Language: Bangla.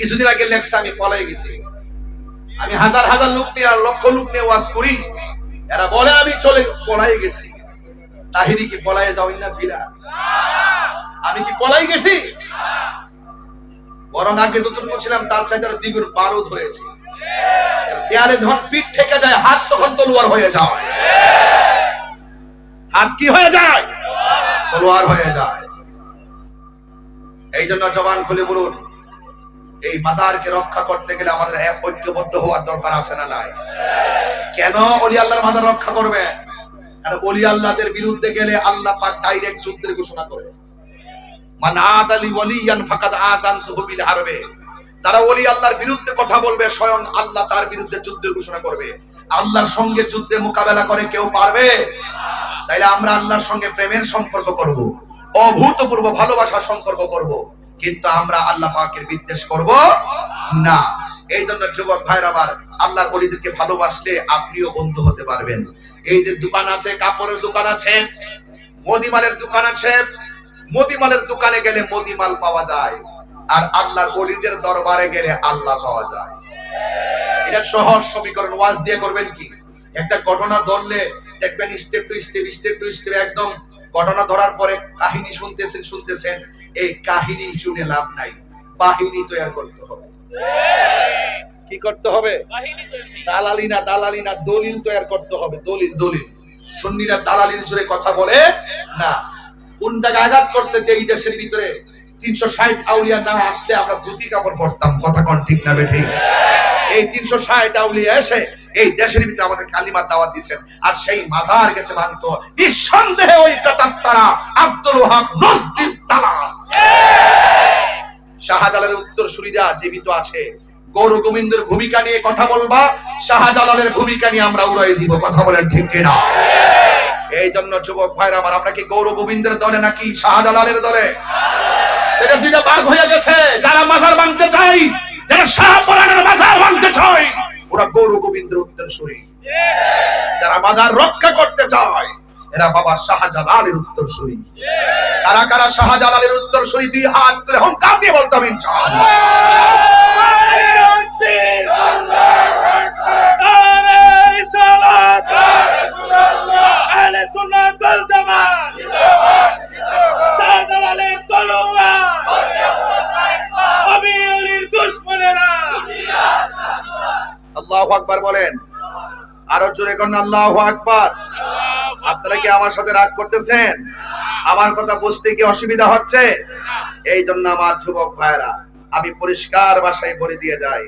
কিছুদিন আগে লেখছে, আমি পলাই গেছি। আমি হাজার হাজার লোক নিয়ে আর লক্ষ লোক নিয়ে ওয়াজ করি। এরা বলে, আমি চলে পলাই গেছি। তাহিরি কি পলাই যাওই না ভিড়া? আমি কি পলাই গেছি? বরং আগে যত বলছিলাম তার চাইতে আরও দ্বিগুণ বারুদ হয়েছে। দেয়ালে যখন পিঠ থেকে যায়, হাত তখন তলোয়ার হয়ে যায়। হাত কি হয়ে যায়? তলোয়ার হয়ে যায়। এই জন্য জবান খুলে বলুন এই মাজারকে রক্ষা করতে গেলে আমাদের এক ঐক্যবদ্ধ হওয়ার দরকার আছে না নাই? কেন অলি আল্লাহর মাজার রক্ষা করবে? কারণ অলি আল্লাহদের বিরুদ্ধে গেলে আল্লাহ পাক ডাইরেক্ট যুদ্ধের ঘোষণা করে মান আদালি ওয়ালিয়ান ফাকাদ আযানতুহু বিল হারবে। যারা ওলি আল্লাহর বিরুদ্ধে কথা বলবে, স্বয়ং আল্লাহ তার বিরুদ্ধে যুদ্ধের ঘোষণা করবে। আল্লাহর সঙ্গে যুদ্ধে মোকাবেলা করে কেউ পারবে? তাইলে আমরা আল্লাহর সঙ্গে প্রেমের সম্পর্ক করব, অভূতপূর্ব ভালোবাসার সম্পর্ক করব। কিন্তু আমরা আল্লাহ পাকের বিদ্বেষ করব না। এই জন্য যুবক ভাইরা আমার, আল্লাহর অলিদেরকে ভালোবাসলে আপনিও বন্ধু হতে পারবেন। এই যে দোকান আছে, কাপড়ের দোকান আছে, মুদিমালের দোকান আছে, মুদিমালের দোকানে গেলে মদিমাল পাওয়া যায়, আর আল্লাহর অলিদের দরবারে গেলে আল্লাহ পাওয়া যায়। এটা সহজ সমীকরণ, ওয়াজ দিয়ে করবেন কি? একটা ঘটনা ধরলে দেখবেন step to step step to step একদম ঘটনা ধরার পরে কাহিনী শুনতেছেন শুনতেছেন, এই কাহিনী শুনে লাভ নাই। বাহিনী তৈরি করতে হবে। কি করতে হবে? দালালি না দালালি না, দলিল তৈরি করতে হবে। দলিল দলিল। সুন্নিরা দালালির জোরে কথা বলে না। কোন জায়গায় আঘাত করছে যে এই দেশের ভিতরে? তিনশো ষাট আউলিয়া না আসলে আমরা ধুতি কাপড় পরতাম। কথা কন ঠিক না বেঠিক এই তিনশো ষাট আউলিয়া এসে এই দেশের ভিতরে আমাদের কালিমার দাওয়াত দিচ্ছেন আর সেই মাজার গেছে মানত। নিঃসন্দেহে ওই তারা আব্দুল ওহাব নজদিদ তালাল শাহজালালের উত্তর জীবিত আছে। গৌর গোবিন্দের ভূমিকা নিয়ে কথা বলবা, শাহজালালের ভূমিকা নিয়ে আমরা উড়াই দিব, কথা বলেন ঠিক কিনা? এই জন্য যুবক ভাইরা আমার, আমরা কি গৌর গোবিন্দের দলে নাকি শাহজালালের দলে? এটা দুইটা ভাগ হয়ে গেছে। যারা মাজার ভাঙতে চাই যারা শাহপরানের মাজার উত্তর সুরি যারা বাজার রক্ষা করতে চায়, এরা বাবা শাহজালালের উত্তর সুরি কারা কারা শাহজালালের উত্তর শরীর দুই হাত তুলে হুঙ্কার দিয়ে বলতাম ইনশাআল্লাহ। আল্লাহু আকবার বলেন। আরও জোরে করেন আল্লাহ আকবার। আপনারা কি আমার সাথে রাগ করতেছেন? আমার কথা বুঝতে কি অসুবিধা হচ্ছে? এই জন্য আমার যুবক ভাইরা আমি পরিষ্কার ভাষায় বলে দিয়ে যাই।